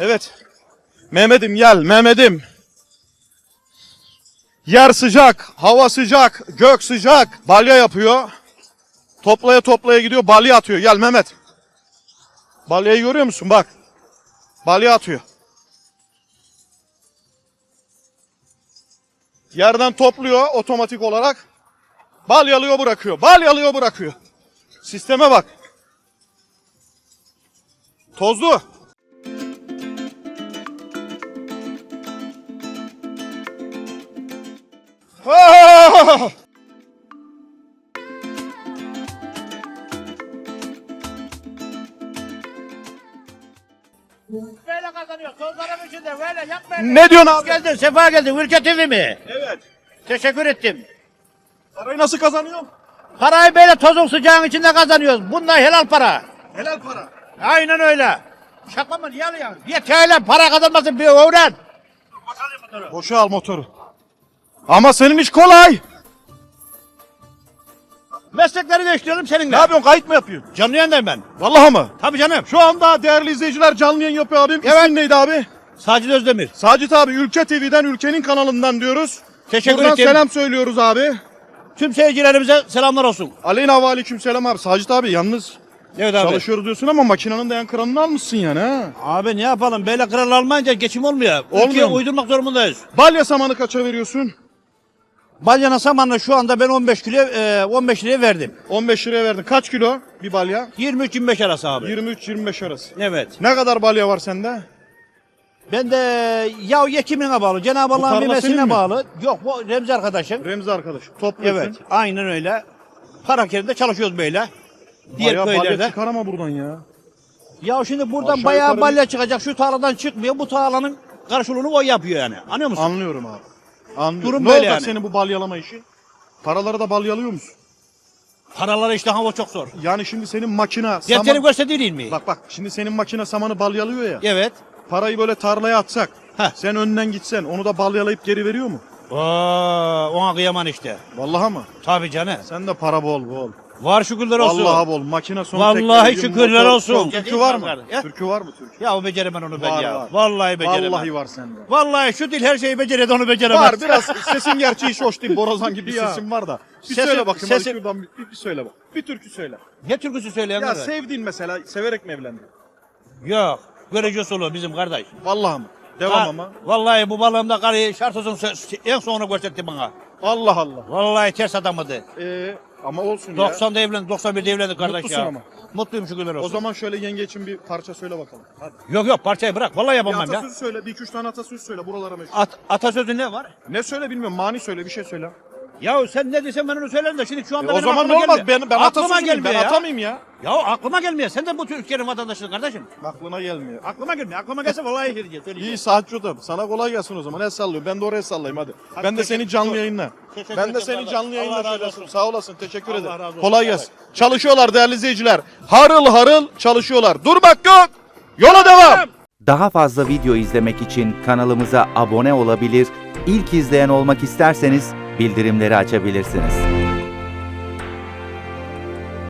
Evet. Mehmet'im gel Mehmet'im. Yer sıcak, hava sıcak, gök sıcak. Balya yapıyor. Toplaya toplaya gidiyor, balya atıyor. Gel Mehmet. Balyayı görüyor musun? Bak. Balya atıyor. Yerden topluyor otomatik olarak. Balyalıyor bırakıyor. Balyalıyor bırakıyor. Sisteme bak. Tozlu. Ah! Böyle kazanıyor. Tozların içinde böyle yapmayın. Ne diyorsun abi? Geldin, sefa geldin. Ülke TV mi? Evet. Teşekkür ettim. Parayı nasıl kazanıyor? Parayı böyle tozun sıcağın içinde kazanıyoruz. Bunlar helal para. Helal para. Aynen öyle. Şaka mı? Niye alıyorsun? Bir TL para kazanmasın bir öğren. Boşa al motoru. Ama senin iş kolay. Meslekleri değiştirelim seninle. Ne yapıyorsun? Kayıt mı yapıyorsun? Canlı yayındayım ben. Vallahi mı? Tabii canım. Şu anda değerli izleyiciler canlı yayın yapıyor abim. Evet. İsmin neydi abi? Sacit Özdemir. Sacit abi Ülke TV'den Ülkenin kanalından diyoruz. Teşekkür Buradan ederim. selam söylüyoruz abi. Tüm seyircilerimize selamlar olsun. Aleyna ve aleyküm selam abi. Sacit abi yalnız Evet abi. çalışıyoruz diyorsun ama makinenin dayan kranını almışsın yani ha. Abi ne yapalım? Böyle kral almayınca geçim olmuyor. Olmuyor uydurmak durumundayız. Balya samanı kaça veriyorsun? Balyana samanla şu anda ben 15 kilo e, 15 liraya verdim. 15 liraya verdin. Kaç kilo bir balya? 23-25 arası abi. 23-25 arası. Evet. Ne kadar balya var sende? Ben de ya yekimine bağlı, Cenab-ı tarla Allah'ın senin mi? bilmesine bağlı. Yok bu Remzi arkadaşım. Remzi arkadaş. Topluyorsun. Evet, aynen öyle. Karakerinde çalışıyoruz böyle. Diğer Bayağı balya köylerde. çıkar ama buradan ya. Ya şimdi buradan Aşağı bayağı yukarı balya çıkacak. Şu tarladan çıkmıyor. Bu tarlanın karşılığını o yapıyor yani. Anlıyor musun? Anlıyorum abi. Anlıyorum. Durum ne böyle olacak yani. senin bu balyalama işi? Paraları da balyalıyor musun? Paraları işte hava çok zor. Yani şimdi senin makine Defteri saman... görse değil mi? Bak bak şimdi senin makine samanı balyalıyor ya. Evet. Parayı böyle tarlaya atsak. Heh. Sen önden gitsen onu da balyalayıp geri veriyor mu? Oo, ona kıyaman işte. Vallahi mı? Tabii canım. Sen de para bol bol. Var şükürler olsun. Vallahi bol. Makine son Vallahi teknoloji, şükürler motor olsun. çok. Türkü var mı? Ya. Türkü var mı Türkü? Ya o beceremem onu ben Var, ya. var. Vallahi beceremem. Vallahi var sende. Vallahi şu dil her şeyi beceredi onu beceremez. Var biraz sesin gerçi hiç hoş değil. Borazan gibi bir Ya. sesin var da. Bir Sesim- söyle bakayım sesim- hadi şuradan bir, bir, bir söyle bak. Bir türkü söyle. Ne türküsü söyleyen Ya var? sevdiğin mesela severek mi evlendin? Yok. Görücü usulü bizim kardeş. Vallahi mı? Devam Ha, ama. Vallahi bu balığımda karıyı şartozun en sonunu gösterdi bana. Allah Allah. Vallahi ters adamıydı. Ee, ama olsun ya. 90'da evlendik, 91'de evlendik kardeş Mutlusun ya. ama. Mutluyum şükürler olsun. O zaman şöyle yenge için bir parça söyle bakalım. Hadi. Yok yok parçayı bırak. Vallahi Bir yapamam ya. atasöz söyle. Bir iki üç tane atasöz söyle buralara meşhur. At, atasözü ne var? Ne söyle bilmiyorum. Mani söyle bir şey söyle. Ya sen ne desen ben onu söylerim de şimdi şu anda E, o benim zaman ne aklıma olmaz? gelmiyor. Ben, ben aklıma miyim? Ben gelmiyor ya. atamayayım ya. Ya aklıma gelmiyor. Sen de bu Türkiye'nin vatandaşısın kardeşim. Aklına gelmiyor. Aklıma gelmiyor. Aklıma gelse vallahi söyleyeceğim. İyi saatçi adam. Sana kolay gelsin o zaman. El sallıyorum. Ben de oraya sallayayım hadi. ben de seni canlı yayınla. Teşekkür Ben de seni canlı yayınla söylesin. Sağ olasın. Teşekkür Allah ederim. Kolay Evet. gelsin. Çalışıyorlar değerli izleyiciler. Harıl harıl çalışıyorlar. Durmak yok. Yola devam. Daha fazla video izlemek için kanalımıza abone olabilir, ilk izleyen olmak isterseniz bildirimleri açabilirsiniz.